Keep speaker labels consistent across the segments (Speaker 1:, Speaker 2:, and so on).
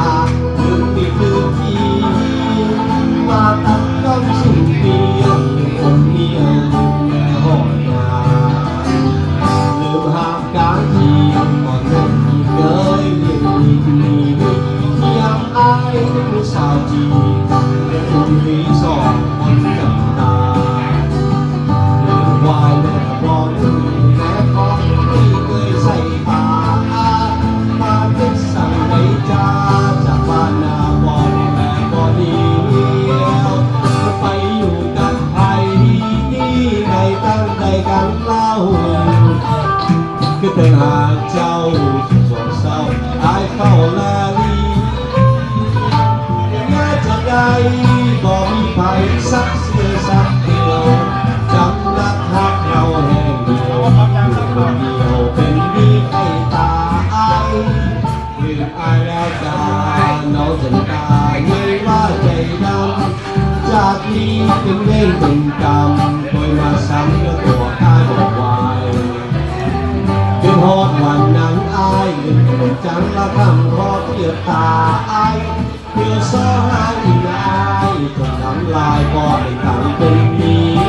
Speaker 1: high. 奔杭州，双手挨靠那里，一只鸡望排塞塞塞地路，怎得黑又輕了，容易又變啲飛大埃，越愛了家，腦震大，越話地冧，扎啲點點定咁，背話心一個。 ฮอดวันนางอายเงินจังละคำขอเกียตาอายเพื่อสอหาอีนายจนทำลายบ่ได้ตังเป็นเมีย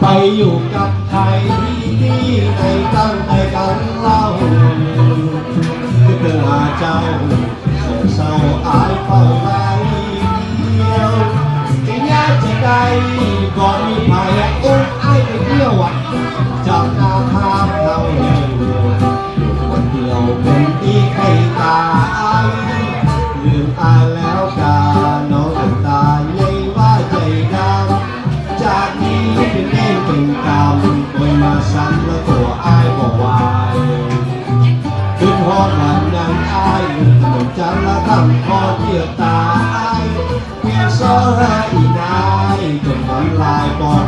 Speaker 1: ไปอยู่กับใครที่ที่ในตั้งใจกันเล่า ด หอบหลันนางอายถนนจันละทำคอเที่ยวตายเพียงโซ่ให้นายจนมันลายปอด